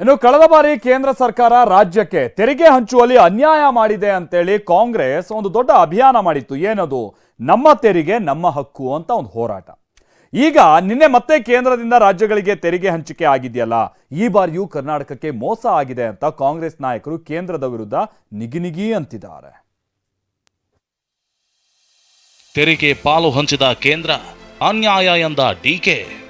ಇನ್ನು ಕಳೆದ ಬಾರಿ ಕೇಂದ್ರ ಸರ್ಕಾರ ರಾಜ್ಯಕ್ಕೆ ತೆರಿಗೆ ಹಂಚುವಲ್ಲಿ ಅನ್ಯಾಯ ಮಾಡಿದೆ ಅಂತೇಳಿ ಕಾಂಗ್ರೆಸ್ ಒಂದು ದೊಡ್ಡ ಅಭಿಯಾನ ಮಾಡಿತ್ತು. ಏನದು? ನಮ್ಮ ತೆರಿಗೆ, ನಮ್ಮ ಹಕ್ಕು ಅಂತ ಒಂದು ಹೋರಾಟ. ಈಗ ನಿನ್ನೆ ಮತ್ತೆ ಕೇಂದ್ರದಿಂದ ರಾಜ್ಯಗಳಿಗೆ ತೆರಿಗೆ ಹಂಚಿಕೆ ಆಗಿದೆಯಲ್ಲ? ಈ ಬಾರಿಯೂ ಕರ್ನಾಟಕಕ್ಕೆ ಮೋಸ ಆಗಿದೆ ಅಂತ ಕಾಂಗ್ರೆಸ್ ನಾಯಕರು ಕೇಂದ್ರದ ವಿರುದ್ಧ ನಿಗಿನಿಗಿ ಅಂತಿದ್ದಾರೆ. ತೆರಿಗೆ ಪಾಲು ಹಂಚಿದ ಕೇಂದ್ರ ಅನ್ಯಾಯ ಎಂದ ಡಿಕೆ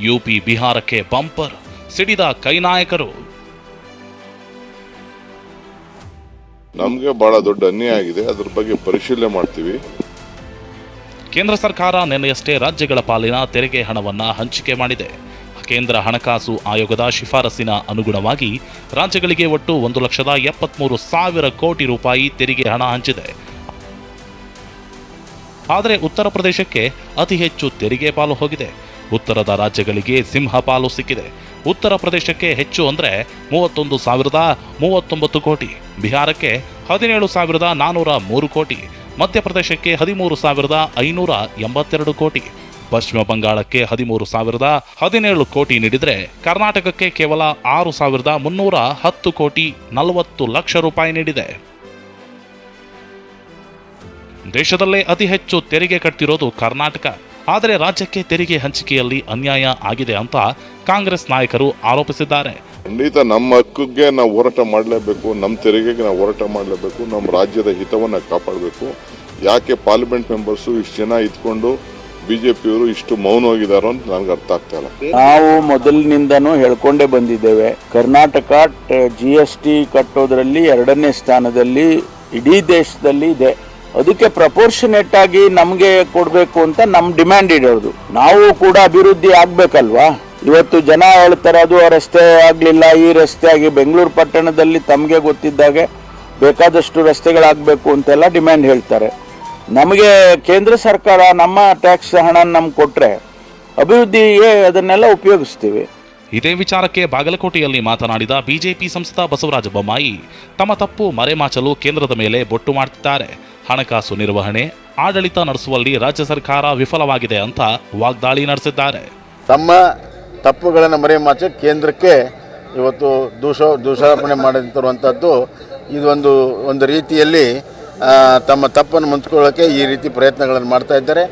ಯುಪಿ ಬಿಹಾರಕ್ಕೆ ಬಂಪರ್ ಸಿಡಿದ ಕೈನಾಯಕರು. ನಮಗೆ ಬಹಳ ದೊಡ್ಡ ಅನ್ಯಾಯ ಆಗಿದೆ. ಅದರ ಬಗ್ಗೆ ಪರಿಶೀಲನೆ ಮಾಡ್ತೀವಿ. ಕೇಂದ್ರ ಸರ್ಕಾರ ನಿನ್ನೆಯಷ್ಟೇ ರಾಜ್ಯಗಳ ಪಾಲಿನ ತೆರಿಗೆ ಹಣವನ್ನ ಹಂಚಿಕೆ ಮಾಡಿದೆ. ಕೇಂದ್ರ ಹಣಕಾಸು ಆಯೋಗದ ಶಿಫಾರಸಿನ ಅನುಗುಣವಾಗಿ ರಾಜ್ಯಗಳಿಗೆ ಒಟ್ಟು ಒಂದು ಲಕ್ಷದ ಎಪ್ಪತ್ಮೂರು ಸಾವಿರ ಕೋಟಿ ರೂಪಾಯಿ ತೆರಿಗೆ ಹಣ ಹಂಚಿದೆ. ಆದರೆ ಉತ್ತರ ಪ್ರದೇಶಕ್ಕೆ ಅತಿ ಹೆಚ್ಚು ತೆರಿಗೆ ಪಾಲು ಹೋಗಿದೆ. ಉತ್ತರದ ರಾಜ್ಯಗಳಿಗೆ ಸಿಂಹ ಪಾಲು ಸಿಕ್ಕಿದೆ. ಉತ್ತರ ಪ್ರದೇಶಕ್ಕೆ ಹೆಚ್ಚು ಅಂದರೆ ಮೂವತ್ತೊಂದು ಸಾವಿರದ ಮೂವತ್ತೊಂಬತ್ತು ಕೋಟಿ. ಬಿಹಾರಕ್ಕೆ ಹದಿನೇಳು ಸಾವಿರದ ನಾನ್ನೂರ ಮೂರು ಕೋಟಿ. ಮಧ್ಯಪ್ರದೇಶಕ್ಕೆ ಹದಿಮೂರು ಸಾವಿರದ ಐನೂರ ಎಂಬತ್ತೆರಡು ಕೋಟಿ. ಪಶ್ಚಿಮ ಬಂಗಾಳಕ್ಕೆ ಹದಿಮೂರು ಸಾವಿರದ ಹದಿನೇಳು ಕೋಟಿ ನೀಡಿದರೆ ಕರ್ನಾಟಕಕ್ಕೆ ಕೇವಲ ಆರು ಸಾವಿರದ ಮುನ್ನೂರ ಹತ್ತು ಕೋಟಿ ನಲವತ್ತು ಲಕ್ಷ ರೂಪಾಯಿ ನೀಡಿದೆ. ದೇಶದಲ್ಲೇ ಅತಿ ಹೆಚ್ಚು ತೆರಿಗೆ ಕಟ್ತಿರೋದು ಕರ್ನಾಟಕ. ಆದರೆ ರಾಜ್ಯಕ್ಕೆ ತೆರಿಗೆ ಹಂಚಿಕೆಯಲ್ಲಿ ಅನ್ಯಾಯ ಆಗಿದೆ ಅಂತ ಕಾಂಗ್ರೆಸ್ ನಾಯಕರು ಆರೋಪಿಸಿದ್ದಾರೆ. ಖಂಡಿತ ನಮ್ಮ ಹಕ್ಕಿಗೆ ನಾವು ಹೋರಾಟ ಮಾಡಲೇಬೇಕು ನಮ್ಮ ತೆರಿಗೆಗೆ ನಾವು ಹೋರಾಟ ಮಾಡಲೇಬೇಕು ನಮ್ಮ ರಾಜ್ಯದ ಹಿತವನ್ನು ಕಾಪಾಡಬೇಕು. ಯಾಕೆ ಪಾರ್ಲಿಮೆಂಟ್ ಮೆಂಬರ್ಸು ಇಷ್ಟು ಜನ ಇದ್ಕೊಂಡು ಬಿ ಜೆ ಪಿಯವರು ಇಷ್ಟು ಮೌನವಾಗಿದ್ದಾರೋ ಅಂತ ನನಗೆ ಅರ್ಥ ಆಗ್ತಾ ಇಲ್ಲ. ನಾವು ಮೊದಲಿನಿಂದನೂ ಹೇಳ್ಕೊಂಡೇ ಬಂದಿದ್ದೇವೆ. ಕರ್ನಾಟಕ ಜಿ ಎಸ್ ಟಿ ಕಟ್ಟೋದ್ರಲ್ಲಿ ಎರಡನೇ ಸ್ಥಾನದಲ್ಲಿ ಇಡೀ ದೇಶದಲ್ಲಿ ಇದೆ. ಅದಕ್ಕೆ ಪ್ರಪೋರ್ಷನೇಟ್ ಆಗಿ ನಮಗೆ ಕೊಡಬೇಕು ಅಂತ ನಮ್ಮ ಡಿಮ್ಯಾಂಡ್ ಇಡೋದು ನಾವು ಕೂಡ ಅಭಿವೃದ್ಧಿ ಆಗ್ಬೇಕಲ್ವಾ? ಇವತ್ತು ಜನ ಹೇಳ್ತಾರೆ, ಅದು ಆ ರಸ್ತೆ ಆಗಲಿಲ್ಲ, ಈ ರಸ್ತೆ ಆಗಿ ಬೆಂಗಳೂರು ಪಟ್ಟಣದಲ್ಲಿ ತಮಗೆ ಗೊತ್ತಿದ್ದಾಗೆ ಬೇಕಾದಷ್ಟು ರಸ್ತೆಗಳಾಗಬೇಕು ಅಂತೆಲ್ಲ ಡಿಮ್ಯಾಂಡ್ ಹೇಳ್ತಾರೆ. ನಮಗೆ ಕೇಂದ್ರ ಸರ್ಕಾರ ನಮ್ಮ ಟ್ಯಾಕ್ಸ್ ಹಣ ನಮ್ಗೆ ಕೊಟ್ಟರೆ ಅಭಿವೃದ್ಧಿಗೆ ಅದನ್ನೆಲ್ಲ ಉಪಯೋಗಿಸ್ತೀವಿ. ಇದೇ ವಿಚಾರಕ್ಕೆ ಬಾಗಲಕೋಟೆಯಲ್ಲಿ ಮಾತನಾಡಿದ ಬಿಜೆಪಿ ಸಂಸದ ಬಸವರಾಜ ಬೊಮ್ಮಾಯಿ, ತಮ್ಮ ತಪ್ಪು ಮರೆಮಾಚಲು ಕೇಂದ್ರದ ಮೇಲೆ ಬೊಟ್ಟು ಮಾಡ್ತಿದ್ದಾರೆ. ಹಣಕಾಸು ನಿರ್ವಹಣೆ, ಆಡಳಿತ ನಡೆಸುವಲ್ಲಿ ರಾಜ್ಯ ಸರ್ಕಾರ ವಿಫಲವಾಗಿದೆ ಅಂತ ವಾಗ್ದಾಳಿ ನಡೆಸಿದ್ದಾರೆ. ತಮ್ಮ ತಪ್ಪುಗಳನ್ನು ಮರೆಮಾಚ ಕೇಂದ್ರಕ್ಕೆ ಇವತ್ತು ದೂಷ, ದೂಷಾರೋಪಣೆ ಮಾಡಿರುವಂಥದ್ದು ಇದೊಂದು ಒಂದು ರೀತಿಯಲ್ಲಿ ತಮ್ಮ ತಪ್ಪನ್ನು ಮುಂಚ್ಕೊಳ್ಳೋಕ್ಕೆ ಈ ರೀತಿ ಪ್ರಯತ್ನಗಳನ್ನು ಮಾಡ್ತಾ ಇದ್ದಾರೆ.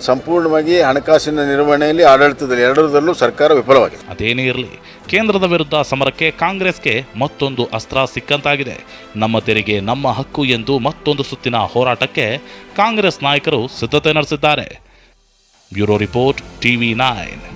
ಸಂಪೂರ್ಣವಾಗಿ ಹಣಕಾಸಿನ ನಿರ್ವಹಣೆಯಲ್ಲಿ ಆಡಳಿತದಲ್ಲಿ ಎರಡರದಲ್ಲೂ ಸರ್ಕಾರ ವಿಫಲವಾಗಿದೆ. ಅದೇನೇ ಇರಲಿ, ಕೇಂದ್ರದ ವಿರುದ್ಧ ಸಮರಕ್ಕೆ ಕಾಂಗ್ರೆಸ್ಗೆ ಮತ್ತೊಂದು ಅಸ್ತ್ರ ಸಿಕ್ಕಂತಾಗಿದೆ. ನಮ್ಮ ತೆರಿಗೆ, ನಮ್ಮ ಹಕ್ಕು ಎಂದು ಮತ್ತೊಂದು ಸುತ್ತಿನ ಹೋರಾಟಕ್ಕೆ ಕಾಂಗ್ರೆಸ್ ನಾಯಕರು ಸಿದ್ಧತೆ ನಡೆಸಿದ್ದಾರೆ. Bureau report, TV nine.